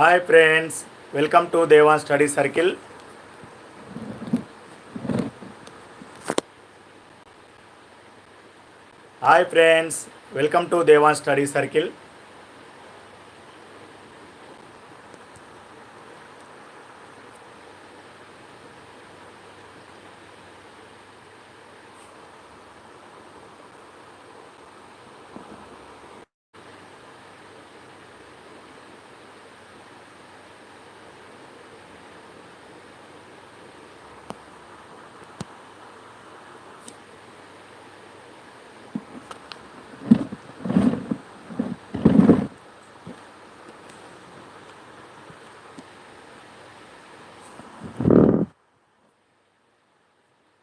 Hi friends welcome to Devan study circle hi friends welcome to Devan study circle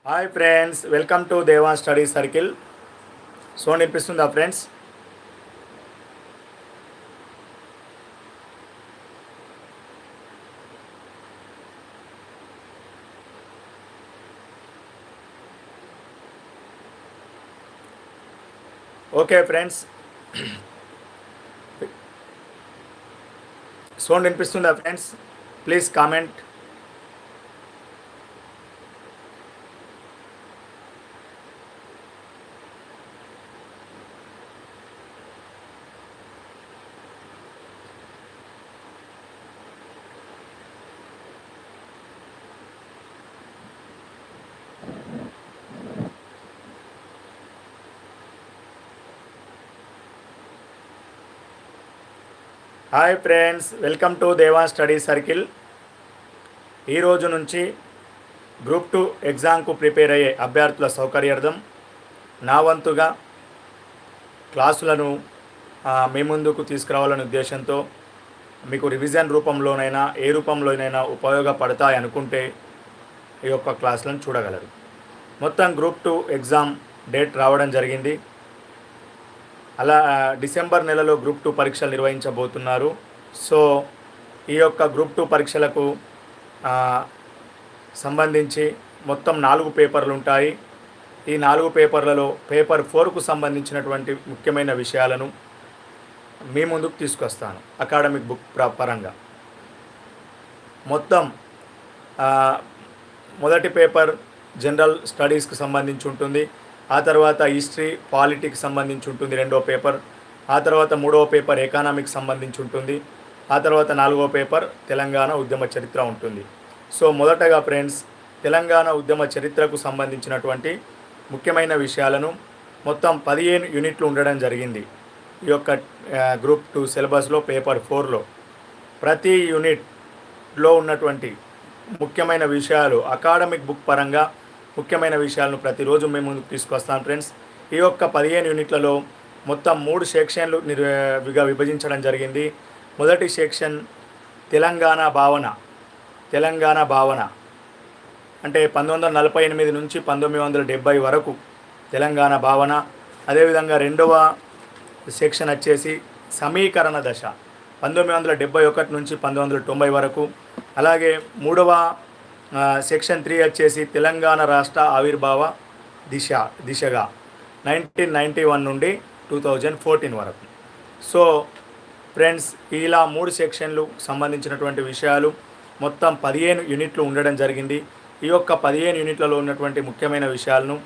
hi friends welcome to Deva study circle so వినిపిస్తుందా friends okay friends sound వినిపిస్తుందా friends please comment hi friends welcome to Deva study circle. ఈరోజు నుంచి group two ఎగ్జామ్కు prepare అయ్యే అభ్యర్థుల సౌకర్యార్థం నా వంతుగా క్లాసులను మీ ముందుకు తీసుకురావాలనే ఉద్దేశంతో మీకు రివిజన్ రూపంలోనైనా ఏ రూపంలోనైనా ఉపయోగపడతాయి అనుకుంటే ఈ యొక్క క్లాసులను చూడగలరు. మొత్తం గ్రూప్ టూ ఎగ్జామ్ డేట్ రావడం జరిగింది. అలా డిసెంబర్ నెలలో గ్రూప్ టూ పరీక్షలు నిర్వహించబోతున్నారు. సో ఈ యొక్క గ్రూప్ టూ పరీక్షలకు సంబంధించి మొత్తం నాలుగు పేపర్లు ఉంటాయి. ఈ నాలుగు పేపర్లలో పేపర్ ఫోర్కు సంబంధించినటువంటి ముఖ్యమైన విషయాలను మీ ముందుకు తీసుకొస్తాను అకాడమిక్ బుక్ పరంగా. మొత్తం మొదటి పేపర్ జనరల్ స్టడీస్కి సంబంధించి ఉంటుంది. ఆ తర్వాత హిస్టరీ పాలిటిక్స్ సంబంధించి ఉంటుంది రెండో పేపర్. ఆ తర్వాత మూడవ పేపర్ ఎకానామిక్స్ సంబంధించి ఉంటుంది. ఆ తర్వాత నాలుగో పేపర్ తెలంగాణ ఉద్యమ చరిత్ర ఉంటుంది. సో మొదటగా ఫ్రెండ్స్ తెలంగాణ ఉద్యమ చరిత్రకు సంబంధించినటువంటి ముఖ్యమైన విషయాలను మొత్తం పదిహేను యూనిట్లు ఉండడం జరిగింది. ఈ యొక్క గ్రూప్ టూ సిలబస్లో పేపర్ ఫోర్లో. ప్రతి యూనిట్లో ఉన్నటువంటి ముఖ్యమైన విషయాలు అకాడమిక్ బుక్ పరంగా ముఖ్యమైన విషయాలను ప్రతిరోజు మేము ముందుకు తీసుకొస్తాం ఫ్రెండ్స్. ఈ యొక్క పదిహేను యూనిట్లలో మొత్తం మూడు సెక్షన్లు నిర్విగా విభజించడం జరిగింది. మొదటి సెక్షన్ తెలంగాణ భావన తెలంగాణ భావన. అంటే పంతొమ్మిది వందల నలభై ఎనిమిది నుంచి పంతొమ్మిది వందల డెబ్బై వరకు తెలంగాణ భావన. అదేవిధంగా రెండవ సెక్షన్ వచ్చేసి సమీకరణ దశ పంతొమ్మిది వందల డెబ్బై ఒకటి నుంచి పంతొమ్మిది వందల తొంభై వరకు. అలాగే మూడవ సెక్షన్ త్రీ వచ్చేసి తెలంగాణ రాష్ట్ర ఆవిర్భావ దిశ దిశగా నైన్టీన్ నైంటీ వన్ నుండి టూ థౌజండ్ ఫోర్టీన్ వరకు. సో ఫ్రెండ్స్ ఇలా మూడు సెక్షన్లు సంబంధించినటువంటి విషయాలు మొత్తం పదిహేను యూనిట్లు ఉండడం జరిగింది. ఈ యొక్క పదిహేను యూనిట్లలో ఉన్నటువంటి ముఖ్యమైన విషయాలను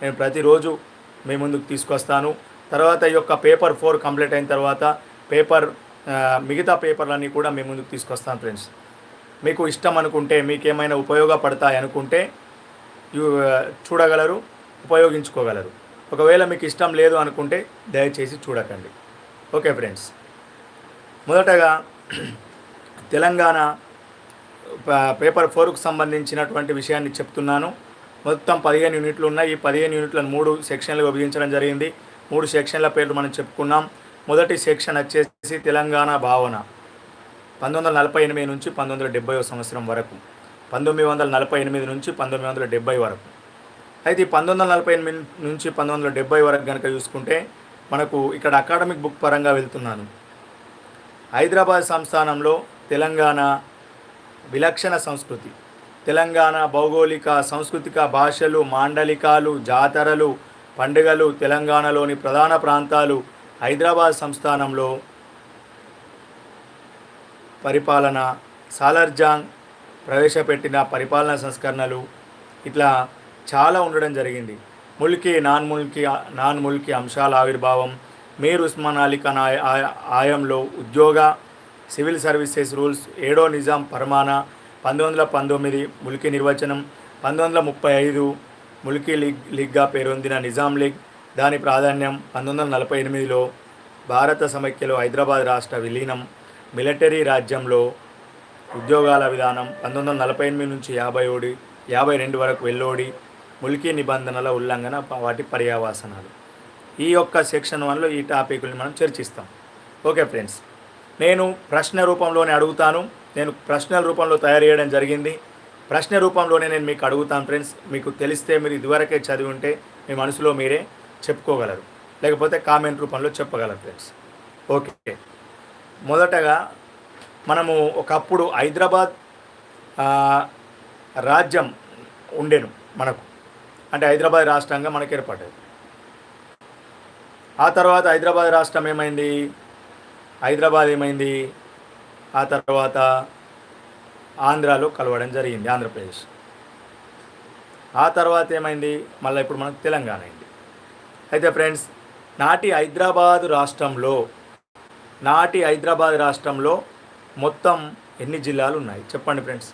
నేను ప్రతిరోజు మీ ముందుకు తీసుకొస్తాను. తర్వాత ఈ యొక్క పేపర్ ఫోర్ కంప్లీట్ అయిన తర్వాత పేపర్ మిగతా పేపర్లన్నీ కూడా మీ ముందుకు తీసుకొస్తాను ఫ్రెండ్స్. మీకు ఇష్టం అనుకుంటే మీకు ఏమైనా ఉపయోగపడతాయి అనుకుంటే చూడగలరు ఉపయోగించుకోగలరు. ఒకవేళ మీకు ఇష్టం లేదు అనుకుంటే దయచేసి చూడకండి. Okay friends. మొదటగా తెలంగాణ పేపర్ ఫోర్కు సంబంధించినటువంటి విషయాన్ని చెప్తున్నాను. మొత్తం పదిహేను యూనిట్లు ఉన్నాయి. ఈ పదిహేను యూనిట్లను మూడు సెక్షన్లు విభజించడం జరిగింది. మూడు సెక్షన్ల పేర్లు మనం చెప్పుకున్నాం. మొదటి సెక్షన్ వచ్చేసి తెలంగాణ భావన. పంతొమ్మిది వందల నలభై ఎనిమిది నుంచి పంతొమ్మిది వందల డెబ్బై సంవత్సరం వరకు పంతొమ్మిది వందల నలభై ఎనిమిది నుంచి పంతొమ్మిది వందల డెబ్బై వరకు. అయితే ఈ పంతొమ్మిది వందల నలభై ఎనిమిది నుంచి పంతొమ్మిది వందల డెబ్బై వరకు కనుక చూసుకుంటే మనకు ఇక్కడ అకాడమిక్ బుక్ పరంగా వెళ్తున్నాను. హైదరాబాద్ సంస్థానంలో తెలంగాణ విలక్షణ సంస్కృతి. తెలంగాణ భౌగోళిక సాంస్కృతిక భాషలు మాండలికాలు జాతరలు పండుగలు తెలంగాణలోని ప్రధాన ప్రాంతాలు హైదరాబాద్ సంస్థానంలో పరిపాలన సాలర్జాంగ్ ప్రవేశపెట్టిన పరిపాలనా సంస్కరణలు ఇట్లా చాలా ఉండడం జరిగింది. ముల్కీ నాన్ ముల్కీ నాన్ ముల్కీ అంశాల ఆవిర్భావం మీర్ ఉస్మాన్ అలీ ఖాన్ ఆయ- ఆయంలో ఉద్యోగ సివిల్ సర్వీసెస్ రూల్స్ ఏడో నిజాం పరమానా పంతొమ్మిది వందల పంతొమ్మిది ముల్కీ నిర్వచనం పంతొమ్మిది వందల ముప్పై ఐదు ముల్కీ లీగ్ లీగ్గా పేరొందిన నిజాం లీగ్ దాని ప్రాధాన్యం పంతొమ్మిది వందల నలభై ఎనిమిదిలో భారత సమైక్యలో హైదరాబాద్ రాష్ట్ర విలీనం మిలిటరీ రాజ్యంలో ఉద్యోగాల విధానం పంతొమ్మిది వందల నలభై ఎనిమిది నుంచి యాభై ఓడి యాభై రెండు వరకు వెల్లోడి ముల్కీ నిబంధనల ఉల్లంఘన వాటి పర్యావసనాలు. ఈ యొక్క సెక్షన్ వన్లో ఈ టాపిక్ని మనం చర్చిస్తాం. ఓకే ఫ్రెండ్స్ నేను ప్రశ్న రూపంలోనే అడుగుతాను. నేను ప్రశ్నల రూపంలో తయారు చేయడం జరిగింది. ప్రశ్న రూపంలోనే నేను మీకు అడుగుతాను ఫ్రెండ్స్. మీకు తెలిస్తే మీరు ఇదివరకే చదివి ఉంటే మీ మనసులో మీరే చెప్పుకోగలరు. లేకపోతే కామెంట్ రూపంలో చెప్పగలరు ఫ్రెండ్స్. ఓకే. మొదటగా మనము ఒకప్పుడు హైదరాబాద్ రాజ్యం ఉండేను మనకు. అంటే హైదరాబాద్ రాష్ట్రంగా మనకు ఏర్పడ్డది. ఆ తర్వాత హైదరాబాద్ రాష్ట్రం ఏమైంది? హైదరాబాద్ ఏమైంది? ఆ తర్వాత ఆంధ్రాలో కలవడం జరిగింది ఆంధ్రప్రదేశ్. ఆ తర్వాత ఏమైంది? మళ్ళీ ఇప్పుడు మనకు తెలంగాణ అయింది. అయితే ఫ్రెండ్స్ నాటి హైదరాబాదు రాష్ట్రంలో నాటి హైదరాబాద్ రాష్ట్రంలో మొత్తం ఎన్ని జిల్లాలు ఉన్నాయి చెప్పండి ఫ్రెండ్స్.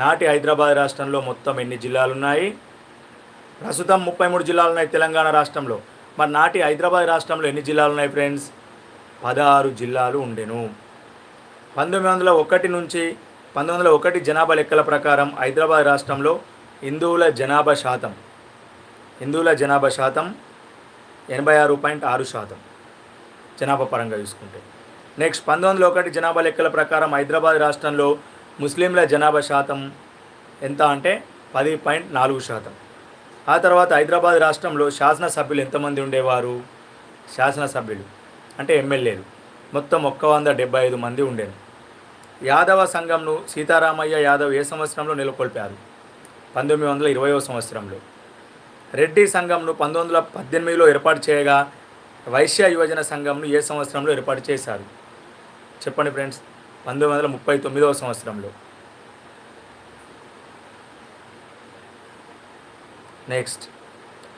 నాటి హైదరాబాద్ రాష్ట్రంలో మొత్తం ఎన్ని జిల్లాలు ఉన్నాయి ప్రస్తుతం ముప్పై మూడు జిల్లాలు ఉన్నాయి తెలంగాణ రాష్ట్రంలో. మరి నాటి హైదరాబాద్ రాష్ట్రంలో ఎన్ని జిల్లాలు ఉన్నాయి ఫ్రెండ్స్? పదహారు జిల్లాలు ఉండెను. పంతొమ్మిది వందల ఒకటి నుంచి పంతొమ్మిది వందల ఒకటి జనాభా లెక్కల ప్రకారం హైదరాబాద్ రాష్ట్రంలో హిందువుల జనాభా శాతం హిందువుల జనాభా శాతం ఎనభై ఆరు పాయింట్ ఆరు శాతం. జనాభా పరంగా చూసుకుంటే. నెక్స్ట్ పంతొమ్మిది వందల ఒకటి జనాభా లెక్కల ప్రకారం హైదరాబాద్ రాష్ట్రంలో ముస్లింల జనాభా శాతం ఎంత అంటే పది పాయింట్ నాలుగు శాతం. ఆ తర్వాత హైదరాబాద్ రాష్ట్రంలో శాసనసభ్యులు ఎంతమంది ఉండేవారు? శాసనసభ్యులు అంటే ఎమ్మెల్యేలు. మొత్తం ఒక్క వంద డెబ్బై ఐదు మంది ఉండేది యాదవ సంఘంను సీతారామయ్య యాదవ్ ఏ సంవత్సరంలో నెలకొల్పారు? పంతొమ్మిది వందల ఇరవయో సంవత్సరంలో. రెడ్డి సంఘంను పంతొమ్మిది వందల పద్దెనిమిదిలో ఏర్పాటు చేయగా వైశ్య యువజన సంఘంను ఏ సంవత్సరంలో ఏర్పాటు చేశారు? చెప్పండి ఫ్రెండ్స్. పంతొమ్మిది వందల ముప్పై తొమ్మిదవ సంవత్సరంలో. నెక్స్ట్.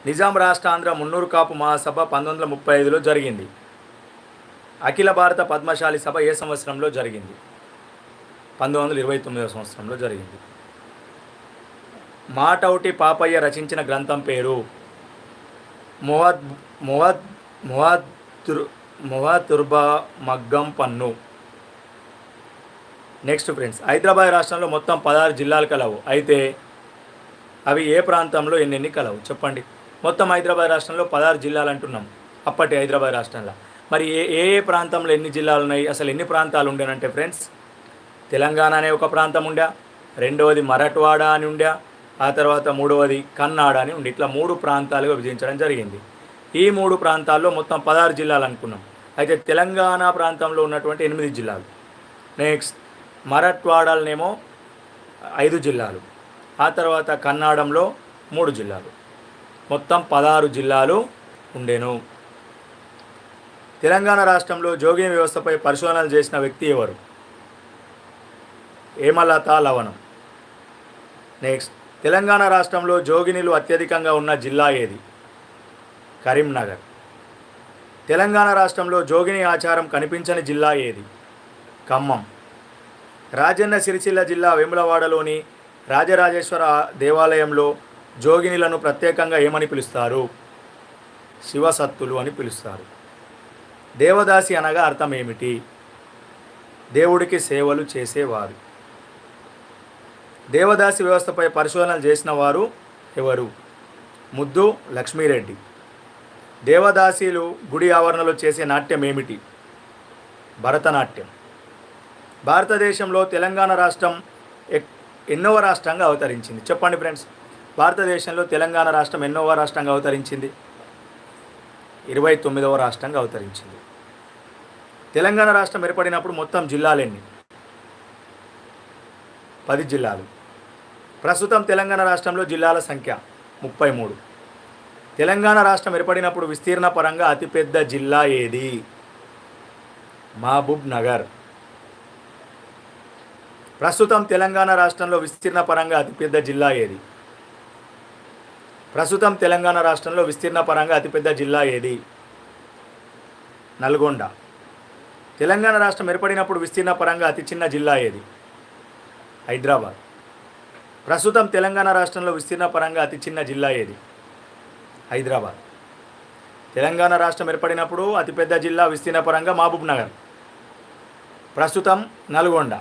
నిజాం రాష్ట్రాంధ్ర మున్నూరు కాపు మహాసభ పంతొమ్మిది వందల ముప్పై ఐదులో జరిగింది. అఖిల భారత పద్మశాలి సభ ఏ సంవత్సరంలో జరిగింది? పంతొమ్మిది వందల ఇరవై తొమ్మిదవ సంవత్సరంలో జరిగింది. మాటౌటి పాపయ్య రచించిన గ్రంథం పేరు మొహద్ మొహద్ మొహతుర్ మొహతుర్బా మగ్గం పన్ను. నెక్స్ట్ ఫ్రెండ్స్ హైదరాబాద్ రాష్ట్రంలో మొత్తం పదహారు జిల్లాలు కలవు. అయితే అవి ఏ ప్రాంతంలో ఎన్నెన్ని కలవు? చెప్పండి. మొత్తం హైదరాబాద్ రాష్ట్రంలో పదహారు జిల్లాలు అంటున్నాం. అప్పటి హైదరాబాద్ రాష్ట్రంలో. మరి ఏ ఏ ఏ ప్రాంతంలో ఎన్ని జిల్లాలు ఉన్నాయి? అసలు ఎన్ని ప్రాంతాలు ఉండేనంటే ఫ్రెండ్స్ తెలంగాణ అనే ఒక ప్రాంతం ఉండా రెండవది మరట్వాడ అని ఉండా ఆ తర్వాత మూడవది కన్నాడ అని ఉండి. ఇట్లా మూడు ప్రాంతాలుగా విభజించడం జరిగింది. ఈ మూడు ప్రాంతాల్లో మొత్తం పదహారు జిల్లాలు అనుకున్నాం. అయితే తెలంగాణ ప్రాంతంలో ఉన్నటువంటి ఎనిమిది జిల్లాలు. నెక్స్ట్ మరట్వాడలనేమో ఐదు జిల్లాలు. ఆ తర్వాత కన్నాడంలో మూడు జిల్లాలు. మొత్తం పదహారు జిల్లాలు ఉండేను. తెలంగాణ రాష్ట్రంలో జోగిని వ్యవస్థపై పరిశోధనలు చేసిన వ్యక్తి ఎవరు? హేమలత లవణం. నెక్స్ట్ తెలంగాణ రాష్ట్రంలో జోగినిలు అత్యధికంగా ఉన్న జిల్లా ఏది? కరీంనగర్. తెలంగాణ రాష్ట్రంలో జోగిని ఆచారం కనిపించని జిల్లా ఏది? ఖమ్మం. రాజన్న సిరిసిల్ల జిల్లా వేములవాడలోని రాజరాజేశ్వర దేవాలయంలో జోగినిలను ప్రత్యేకంగా ఏమని పిలుస్తారు? శివసత్తులు అని పిలుస్తారు. దేవదాసి అనగా అర్థం ఏమిటి దేవుడికి సేవలు చేసేవారు. దేవదాసి వ్యవస్థపై పరిశోధనలు చేసిన వారు ఎవరు? ముద్దు లక్ష్మీరెడ్డి. దేవదాసీలు గుడి ఆవరణలో చేసే నాట్యం ఏమిటి? భరతనాట్యం. భారతదేశంలో తెలంగాణ రాష్ట్రం ఎక్- ఎన్నోవ రాష్ట్రంగా అవతరించింది. చెప్పండి ఫ్రెండ్స్. భారతదేశంలో తెలంగాణ రాష్ట్రం ఎన్నోవ రాష్ట్రంగా అవతరించింది? ఇరవై తొమ్మిదవ రాష్ట్రంగా అవతరించింది. తెలంగాణ రాష్ట్రం ఏర్పడినప్పుడు మొత్తం జిల్లాలెన్ని పది జిల్లాలు. ప్రస్తుతం తెలంగాణ రాష్ట్రంలో జిల్లాల సంఖ్య ముప్పై మూడు. తెలంగాణ రాష్ట్రం ఏర్పడినప్పుడు విస్తీర్ణ పరంగా అతిపెద్ద జిల్లా ఏది? మహబూబ్ నగర్. ప్రస్తుతం తెలంగాణ రాష్ట్రంలో విస్తీర్ణ పరంగా అతిపెద్ద జిల్లా ఏది? ప్రస్తుతం తెలంగాణ రాష్ట్రంలో విస్తీర్ణ పరంగా అతిపెద్ద జిల్లా ఏది? నల్గొండ. తెలంగాణ రాష్ట్రం ఏర్పడినప్పుడు విస్తీర్ణ పరంగా అతి చిన్న జిల్లా ఏది? హైదరాబాద్. ప్రస్తుతం తెలంగాణ రాష్ట్రంలో విస్తీర్ణ పరంగా అతి చిన్న జిల్లా ఏది? హైదరాబాద్. తెలంగాణ రాష్ట్రం ఏర్పడినప్పుడు అతిపెద్ద జిల్లా విస్తీర్ణ పరంగా మహబూబ్ నగర్. ప్రస్తుతం నల్గొండ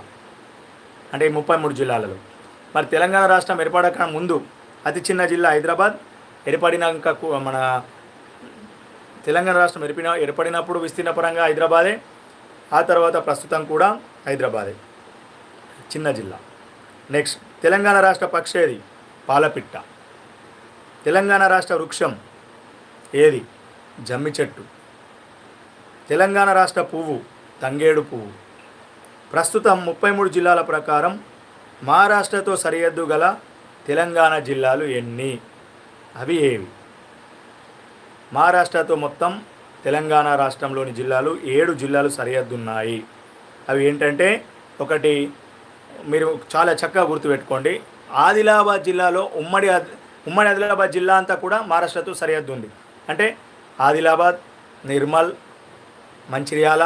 అంటే ముప్పై మూడు జిల్లాలలో. మరి తెలంగాణ రాష్ట్రం ఏర్పడక ముందు అతి చిన్న జిల్లా హైదరాబాద్ ఏర్పడినాక మన తెలంగాణ రాష్ట్రం ఏర్పడిన ఏర్పడినప్పుడు విస్తీర్ణ పరంగా హైదరాబాదే ఆ తర్వాత ప్రస్తుతం కూడా హైదరాబాదే. చిన్న జిల్లా. నెక్స్ట్ తెలంగాణ రాష్ట్ర పక్షేది పాలపిట్ట. తెలంగాణ రాష్ట్ర వృక్షం ఏది? జమ్మి చెట్టు. తెలంగాణ రాష్ట్ర పువ్వు తంగేడు పువ్వు. ప్రస్తుతం ముప్పై మూడు జిల్లాల ప్రకారం మహారాష్ట్రతో సరిహద్దు గల తెలంగాణ జిల్లాలు ఎన్ని? అవి ఏవి? మహారాష్ట్రతో మొత్తం తెలంగాణ రాష్ట్రంలోని జిల్లాలు ఏడు జిల్లాలు సరిహద్దు ఉన్నాయి అవి ఏంటంటే ఒకటి మీరు చాలా చక్కగా గుర్తుపెట్టుకోండి. ఆదిలాబాద్ జిల్లాలో ఉమ్మడి ఉమ్మడి ఆదిలాబాద్ జిల్లా అంతా కూడా మహారాష్ట్రతో సరిహద్దు ఉంది. అంటే ఆదిలాబాద్ నిర్మల్ మంచిర్యాల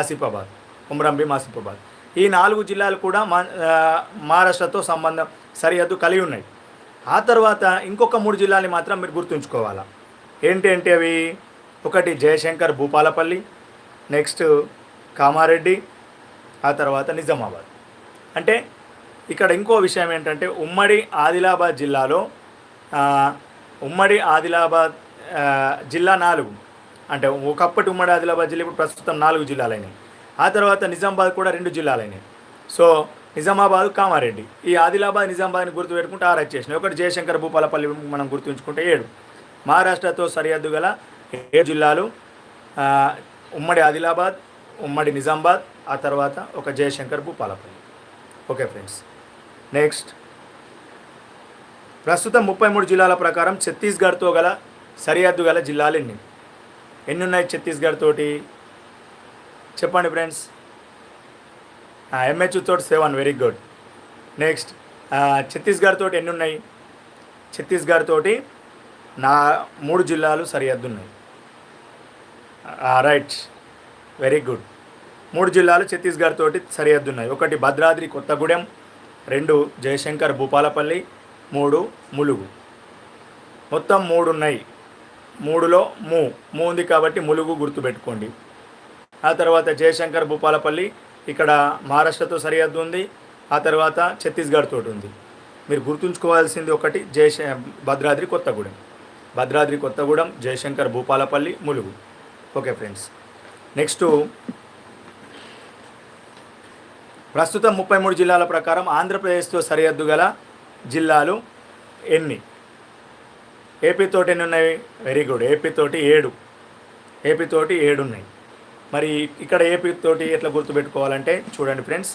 ఆసిఫాబాద్ ఉమ్రంభీం ఆసిఫాబాద్. ఈ నాలుగు జిల్లాలు కూడా మహారాష్ట్రతో సంబంధం సరిహద్దు కలిగి ఉన్నాయి. ఆ తర్వాత ఇంకొక మూడు జిల్లాని మాత్రం మీరు గుర్తుంచుకోవాలా? ఏంటి అంటే అవి? ఒకటి జయశంకర్ భూపాలపల్లి నెక్స్ట్ కామారెడ్డి ఆ తర్వాత నిజామాబాద్. అంటే ఇక్కడ ఇంకో విషయం ఏంటంటే ఉమ్మడి ఆదిలాబాద్ జిల్లాలో ఉమ్మడి ఆదిలాబాద్ జిల్లా నాలుగు. అంటే ఒకప్పటి ఉమ్మడి ఆదిలాబాద్ జిల్లా ఇప్పుడు ప్రస్తుతం నాలుగు జిల్లాలైనవి ఆ తర్వాత నిజామాబాద్ కూడా రెండు జిల్లాలైనవి సో నిజామాబాద్ కామారెడ్డి. ఈ ఆదిలాబాద్ నిజామాబాద్ని గుర్తుపెట్టుకుంటే ఆరు వచ్చేసినాయి. ఒకటి జయశంకర్ భూపాలపల్లి మనం గుర్తుంచుకుంటే ఏడు. మహారాష్ట్రతో సరిహద్దు గల ఏడు జిల్లాలు ఉమ్మడి ఆదిలాబాద్ ఉమ్మడి నిజామాబాద్ ఆ తర్వాత ఒక Jayashankar Bhupalpally. Okay friends. Next. ప్రస్తుతం ముప్పై మూడు జిల్లాల ప్రకారం ఛత్తీస్గఢ్తో గల సరిహద్దు గల జిల్లాలు ఎన్ని? ఎన్ని ఉన్నాయి ఛత్తీస్గఢ్ తోటి? చెప్పండి ఫ్రెండ్స్. ఎంహెచ్ తోటి seven very good. Next Chhattisgarh తోటి ఎన్ని ఉన్నాయి ఛత్తీస్గఢ్ తోటి నా మూడు జిల్లాలు సరిహద్దు ఉన్నాయి. రైట్. Very good. మూడు జిల్లాలు ఛత్తీస్గఢ్ తోటి సరిహద్దు ఉన్నాయి. ఒకటి భద్రాద్రి కొత్తగూడెం. రెండు జయశంకర్ భూపాలపల్లి. మూడు ములుగు. మొత్తం మూడు ఉన్నాయి. మూడులో మూ. మూ ఉంది కాబట్టి ములుగు గుర్తుపెట్టుకోండి ఆ తర్వాత జయశంకర్ భూపాలపల్లి ఇక్కడ మహారాష్ట్రతో సరిహద్దు ఉంది. ఆ తర్వాత ఛత్తీస్గఢ్ తోటి ఉంది. మీరు గుర్తుంచుకోవాల్సింది ఒకటి జయశ Bhadradri Kothagudem. Bhadradri Kothagudem Jayashankar Bhupalpally Mulugu. Okay friends. Next ప్రస్తుతం ముప్పై మూడు జిల్లాల ప్రకారం ఆంధ్రప్రదేశ్తో సరిహద్దు గల జిల్లాలు ఎన్ని? ఏపీతోటి ఎన్ని ఉన్నాయి వెరీ గుడ్. ఏపీ తోటి ఏడు. ఏపీతోటి ఏడు ఉన్నాయి మరి ఇక్కడ ఏపీ తోటి ఎట్లా గుర్తుపెట్టుకోవాలంటే చూడండి ఫ్రెండ్స్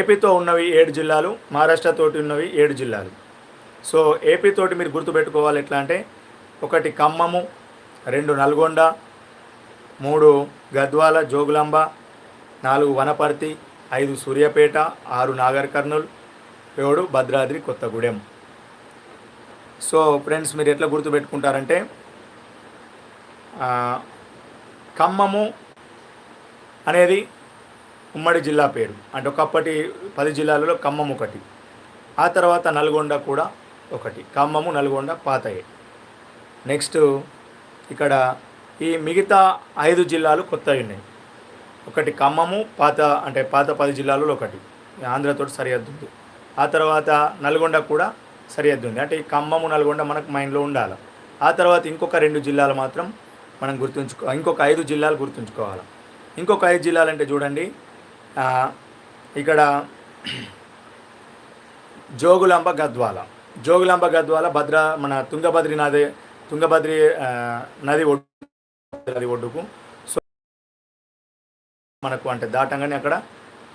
ఏపీతో ఉన్నవి ఏడు జిల్లాలు మహారాష్ట్రతోటి ఉన్నవి ఏడు జిల్లాలు. సో ఏపీ తోటి మీరు గుర్తుపెట్టుకోవాలి ఎట్లా అంటే ఒకటి ఖమ్మము రెండు నల్గొండ మూడు గద్వాల జోగులాంబ నాలుగు వనపర్తి ఐదు సూర్యాపేట ఆరు నాగర్ కర్నూలు ఏడు భద్రాద్రి కొత్తగూడెం. సో ఫ్రెండ్స్ మీరు ఎట్లా గుర్తుపెట్టుకుంటారంటే ఖమ్మము అనేది ఉమ్మడి జిల్లా పేరు. అంటే ఒకప్పటి పది జిల్లాలలో ఖమ్మం ఒకటి. ఆ తర్వాత నల్గొండ కూడా ఒకటి. ఖమ్మము నల్గొండ పాతయే నెక్స్ట్ ఇక్కడ ఈ మిగతా ఐదు జిల్లాలు కొత్తవి ఉన్నాయి. ఒకటి ఖమ్మము పాత అంటే పాత పది జిల్లాలలో ఒకటి. ఆంధ్రతో సరిహద్దు ఆ తర్వాత నల్గొండ కూడా సరిహద్దు ఉంది. అంటే ఈ ఖమ్మము నల్గొండ మనకు మైండ్లో ఉండాలి. ఆ తర్వాత ఇంకొక రెండు జిల్లాలు మాత్రం మనం గుర్తుంచుకో ఇంకొక ఐదు జిల్లాలు గుర్తుంచుకోవాలి. ఇంకొక ఐదు జిల్లాలు అంటే చూడండి ఇక్కడ జోగులాంబ గద్వాల. జోగులాంబ గద్వాల భద్ర మన తుంగభద్రి నది తుంగభద్రి నది ఒడ్డు నది ఒడ్డుకు. సో మనకు అంటే దాటంగానే అక్కడ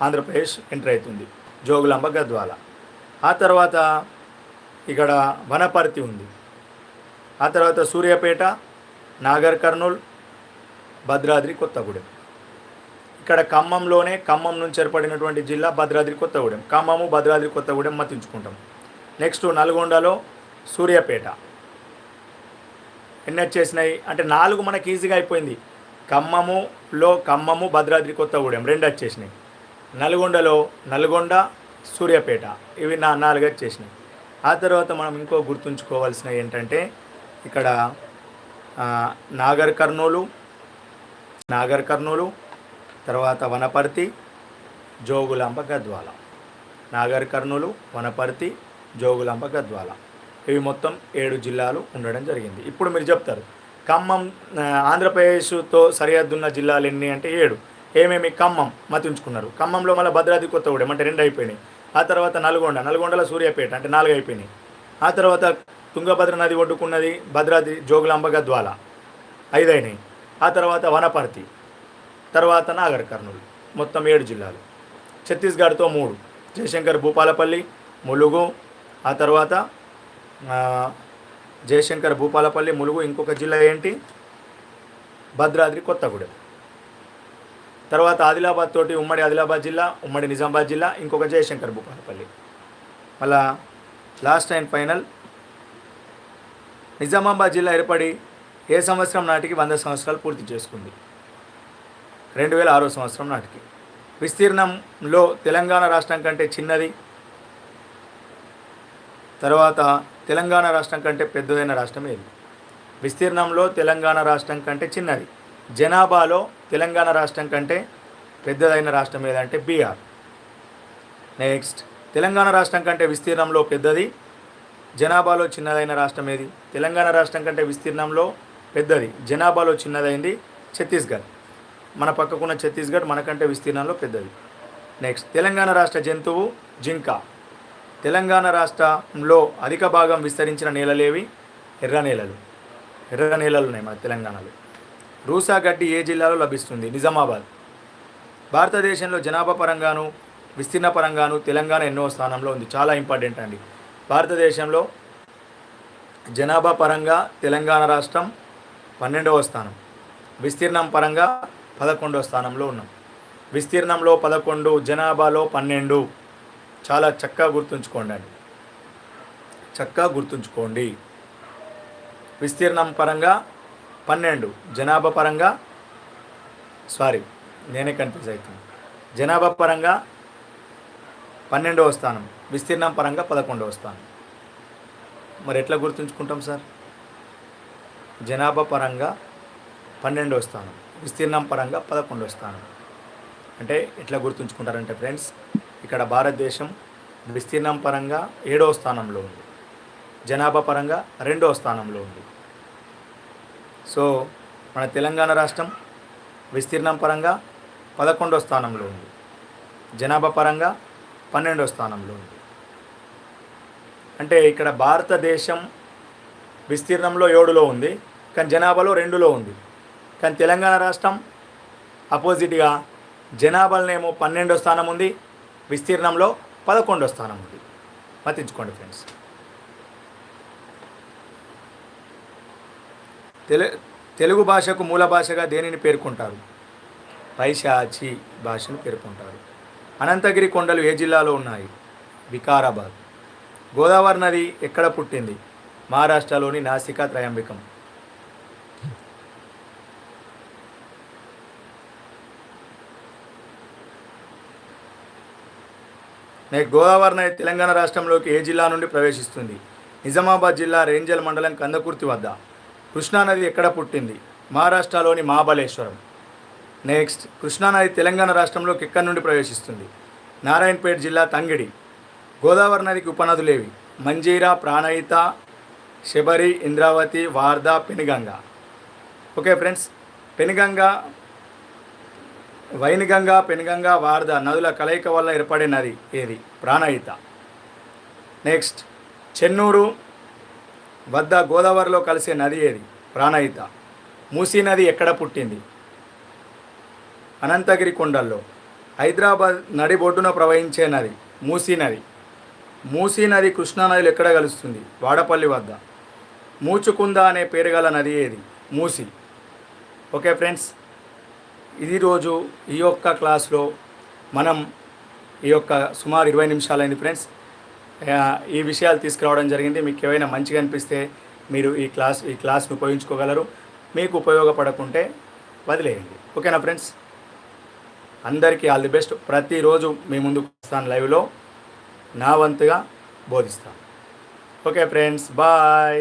ఆంధ్రప్రదేశ్ ఎంటర్ అవుతుంది. జోగులాంబ గద్వాల. ఆ తర్వాత ఇక్కడ వనపర్తి ఉంది. ఆ తర్వాత సూర్యాపేట నాగర్ కర్నూల్ భద్రాద్రి కొత్తగూడెం. ఇక్కడ ఖమ్మంలోనే ఖమ్మం నుంచి ఏర్పడినటువంటి జిల్లా భద్రాద్రి కొత్తగూడెం. ఖమ్మము భద్రాద్రి కొత్తగూడెం మతించుకుంటాం నెక్స్ట్ నల్గొండలో సూర్యాపేట. ఎన్ని వచ్చేసినాయి? అంటే నాలుగు మనకి ఈజీగా అయిపోయింది. ఖమ్మములో ఖమ్మము భద్రాద్రి కొత్తగూడెం రెండు వచ్చేసినాయి. నల్గొండలో నల్గొండ సూర్యాపేట. ఇవి నా నాలుగు వచ్చేసినాయి ఆ తర్వాత మనం ఇంకో గుర్తుంచుకోవాల్సినవి ఏంటంటే ఇక్కడ నాగర్ కర్నూలు నాగర్ కర్నూలు తర్వాత వనపర్తి జోగులాంబ గద్వాల. నాగర్ కర్నూలు వనపర్తి జోగులాంబ గద్వాల. ఇవి మొత్తం ఏడు జిల్లాలు ఉండడం జరిగింది. ఇప్పుడు మీరు చెప్తారు ఖమ్మం ఆంధ్రప్రదేశ్తో సరిహద్దున్న జిల్లాలు ఎన్ని అంటే ఏడు. ఏమేమి ఖమ్మం మతించుకున్నారు. ఖమ్మంలో మళ్ళీ భద్రాద్రి కొత్తగూడెం అంటే రెండు అయిపోయినాయి. ఆ తర్వాత నల్గొండ నల్గొండలో సూర్యాపేట అంటే నాలుగు అయిపోయినాయి. ఆ తర్వాత తుంగభద్ర నది ఒడ్డుకున్నది భద్రాద్రి జోగులాంబ ద్వాల ఐదు అయినాయి. ఆ తర్వాత వనపర్తి తర్వాత నాగర్ కర్నూలు మొత్తం ఏడు జిల్లాలు. ఛత్తీస్గఢ్తో మూడు జయశంకర్ భూపాలపల్లి ములుగు ఆ తర్వాత జయశంకర్ భూపాలపల్లి ములుగు ఇంకొక జిల్లా ఏంటి? భద్రాద్రి కొత్తగూడెం. తర్వాత ఆదిలాబాద్ తోటి ఉమ్మడి ఆదిలాబాద్ జిల్లా ఉమ్మడి నిజామాబాద్ జిల్లా ఇంకొక జయశంకర్ భూపాలపల్లి. మళ్ళా లాస్ట్ అండ్ ఫైనల్ నిజామాబాద్ జిల్లా ఏర్పడి ఏ సంవత్సరం నాటికి వంద సంవత్సరాలు పూర్తి చేసుకుంది? రెండు వేల ఆరో సంవత్సరం నాటికి. విస్తీర్ణంలో తెలంగాణ రాష్ట్రం కంటే చిన్నది తర్వాత తెలంగాణ రాష్ట్రం కంటే పెద్దదైన రాష్ట్రం ఏది విస్తీర్ణంలో తెలంగాణ రాష్ట్రం కంటే చిన్నది. జనాభాలో తెలంగాణ రాష్ట్రం కంటే పెద్దదైన రాష్ట్రం ఏదంటే బీహార్. నెక్స్ట్ తెలంగాణ రాష్ట్రం కంటే విస్తీర్ణంలో పెద్దది జనాభాలో చిన్నదైన రాష్ట్రం ఏది? తెలంగాణ రాష్ట్రం కంటే విస్తీర్ణంలో పెద్దది జనాభాలో చిన్నదైంది ఛత్తీస్గఢ్. మన పక్కకున్న ఛత్తీస్గఢ్ మనకంటే విస్తీర్ణంలో పెద్దది. నెక్స్ట్ తెలంగాణ రాష్ట్ర జంతువు జింక. తెలంగాణ రాష్ట్రంలో అధిక భాగం విస్తరించిన నేలలేవి? ఎర్ర నేలలు. ఎర్ర నేలలు ఉన్నాయి మన తెలంగాణలో. రూసా గడ్డి ఏ జిల్లాలో లభిస్తుంది? నిజామాబాద్. భారతదేశంలో జనాభా పరంగాను విస్తీర్ణ పరంగాను తెలంగాణ ఎన్నో స్థానంలో ఉంది. చాలా ఇంపార్టెంట్ అండి. భారతదేశంలో జనాభా పరంగా తెలంగాణ రాష్ట్రం పన్నెండవ స్థానం. విస్తీర్ణం పరంగా పదకొండవ స్థానంలో ఉన్నాం. విస్తీర్ణంలో పదకొండు జనాభాలో పన్నెండు. చాలా చక్కగా గుర్తుంచుకోండి అండి. చక్కగా గుర్తుంచుకోండి. విస్తీర్ణం పరంగా పన్నెండు. జనాభా పరంగా సారీ నేనే కన్ఫ్యూజ్ అవుతాను జనాభా పరంగా పన్నెండవ స్థానం విస్తీర్ణం పరంగా పదకొండవ స్థానం. మరి ఎట్లా గుర్తుంచుకుంటాం సార్? జనాభా పరంగా పన్నెండవ స్థానం విస్తీర్ణం పరంగా పదకొండవ స్థానం. అంటే ఎట్లా గుర్తుంచుకుంటారంటే ఫ్రెండ్స్ ఇక్కడ భారతదేశం విస్తీర్ణం పరంగా ఏడవ స్థానంలో ఉంది. జనాభా పరంగా రెండవ స్థానంలో ఉంది. సో మన తెలంగాణ రాష్ట్రం విస్తీర్ణం పరంగా పదకొండో స్థానంలో ఉంది. జనాభా పరంగా పన్నెండో స్థానంలో ఉంది. అంటే ఇక్కడ భారతదేశం విస్తీర్ణంలో ఏడులో ఉంది కానీ జనాభాలో రెండులో ఉంది. కానీ తెలంగాణ రాష్ట్రం అపోజిట్గా జనాభాలనేమో పన్నెండో స్థానం ఉంది విస్తీర్ణంలో పదకొండో స్థానం ఉంది. మతించుకోండి ఫ్రెండ్స్. తెలు తెలుగు భాషకు మూల భాషగా దేనిని పేర్కొంటారు? పైశాచి భాషను పేర్కొంటారు. అనంతగిరి కొండలు ఏ జిల్లాలో ఉన్నాయి? వికారాబాద్. గోదావరి నది ఎక్కడ పుట్టింది? మహారాష్ట్రలోని నాసికా త్రయంబికం. నెక్స్ట్ గోదావరి నది తెలంగాణ రాష్ట్రంలోకి ఏ జిల్లా నుండి ప్రవేశిస్తుంది? నిజామాబాద్ జిల్లా రేంజల్ మండలం కందకుర్తి వద్ద. కృష్ణానది ఎక్కడ పుట్టింది? మహారాష్ట్రలోని మహాబలేశ్వరం. నెక్స్ట్ కృష్ణానది తెలంగాణ రాష్ట్రంలోకి ఎక్కడి నుండి ప్రవేశిస్తుంది? నారాయణపేట జిల్లా తంగిడి. గోదావరి నదికి ఉపనదులేవి. మంజీరా ప్రాణహిత శబరి ఇంద్రావతి వార్ధా పెనుగంగ. ఓకే ఫ్రెండ్స్ పెనుగంగ వైనగంగ పెనుగంగ వార్ధ నదుల కలయిక వల్ల ఏర్పడే నది ఏది? ప్రాణహిత. నెక్స్ట్ చెన్నూరు వద్ద గోదావరిలో కలిసే నది ఏది? ప్రాణహిత. మూసీ నది ఎక్కడ పుట్టింది? అనంతగిరి కొండల్లో. హైదరాబాద్ నడిబొడ్డున ప్రవహించే నది మూసీ నది. మూసీ నది కృష్ణా నదిలో ఎక్కడ కలుస్తుంది? వాడపల్లి వద్ద. మూచుకుంద అనే పేరు గల నది ఏది? మూసి. ఓకే ఫ్రెండ్స్ ఇది రోజు ఈ యొక్క క్లాస్లో మనం ఈ యొక్క సుమారు ఇరవై నిమిషాలైంది ఫ్రెండ్స్. ఈ విషయాలు తీసుకురావడం జరిగింది. మీకు ఏవైనా మంచిగా అనిపిస్తే మీరు ఈ క్లాస్ ఈ క్లాస్ని ఉపయోగించుకోగలరు. మీకు ఉపయోగపడకుంటే వదిలేయండి. ఓకేనా ఫ్రెండ్స్? అందరికీ ఆల్ ది బెస్ట్. ప్రతిరోజు మీ ముందుకు వస్తాను లైవ్లో. నా వంతుగా బోధిస్తాను. Okay friends bye.